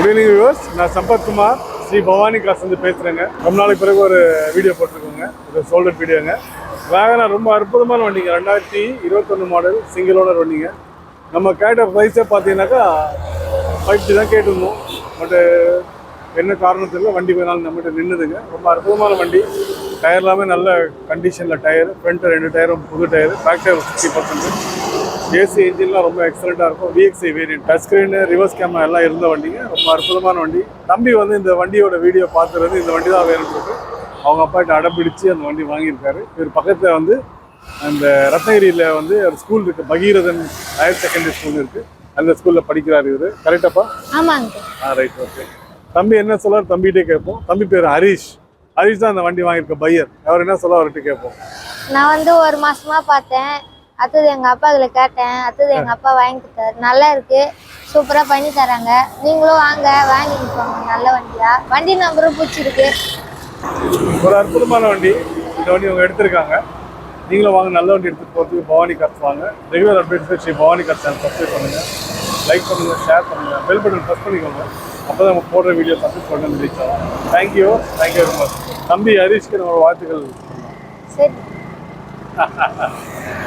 Good evening viewers நான் சம்பத்குமார் ஸ்ரீ பவானி காசு வந்து பேசுகிறேங்க ரொம்ப நாளைக்கு பிறகு ஒரு வீடியோ போட்டிருக்கோங்க. ஒரு சோல்டர் வீடியோங்க வேகனார் ரொம்ப அற்புதமான வண்டிங்க. ரெண்டாயிரத்தி இருபத்தொன்று மாடல் சிங்கிள் ஓனர் வண்டிங்க. நம்ம கேட்ட ப்ரைஸே பார்த்தீங்கன்னாக்கா ஃபைவ் தான் கேட்டிருந்தோம். பட்டு என்ன காரணத்தில் வண்டி வேணாலும் நம்மகிட்ட நின்றுதுங்க ரொம்ப அற்புதமான வண்டி. டயர் எல்லாமே நல்ல கண்டிஷனில் டயர் ஃப்ரண்ட்டு ரெண்டு டயரும் புது tyre back tyre fifty percent AC இன்ஜின்லாம் ரொம்ப எக்ஸலண்ட்டாக இருக்கும். VXI variant touch screen reverse camera எல்லாம் இருந்த வண்டிங்க. ரொம்ப அற்புதமான வண்டி. தம்பி வந்து இந்த வண்டியோட வீடியோ பார்த்துருந்து இந்த வண்டி தான் வேணும்னு அவங்க அப்பாட்ட அடம்பிடிச்சு அந்த வண்டி வாங்கியிருக்காரு. இவர் பக்கத்தில் வந்து அந்த ரத்னகிரியில் வந்து ஒரு ஸ்கூல் இருக்குது பகீரதன் ஹையர் செகண்டரி ஸ்கூல் இருக்குது அந்த ஸ்கூலில் படிக்கிறார் இவர். கரெக்டாப்பா ஆமாங்க. ஆ ரைட் ஓகே தம்பி என்ன சொல்லார்? தம்பிகிட்டே கேட்போம். தம்பி பேர் ஹரிஷ். ஹரிஷ் தான் அந்த வண்டி வாங்கியிருக்க பையர். அவர் என்ன சொல்ல அவர்கிட்ட கேட்போம். நான் வந்து ஒரு மாசமா பார்த்தேன். அடுத்தது எங்க அப்பா இதுல கேட்டேன். அடுத்தது எங்க அப்பா வாங்கி கொடுத்தாரு. நல்லா இருக்கு. சூப்பரா பண்ணி தராங்க. நீங்களும் வாங்க. வாங்கிட்டு போங்க நல்ல வண்டியா? வண்டி நம்பரும் பிடிச்சிருக்கு. ஒரு அற்புதமான வண்டி. இந்த வண்டி அவங்க எடுத்திருக்காங்க. நீங்களும் வாங்க. நல்ல வண்டி எடுத்துட்டு போகிறதுக்கு பவானி கார்ஸ் வாங்க. Regular updates Shri Bhavani cars channel subscribe பண்ணுங்க. லைக் பண்ணுங்க ஷேர் பண்ணுங்க. பெல் பட்டன் ப்ரெஸ் பண்ணிக்கோங்க. அப்போ தான் நம்ம போடுற வீடியோ சப்ஸ்கிரைப் பண்ணி ரீச் ஆகும். Thank you thank you very much தம்பி ஹரீஷ்க்கு நம்ம வாழ்த்துக்கள். சரி.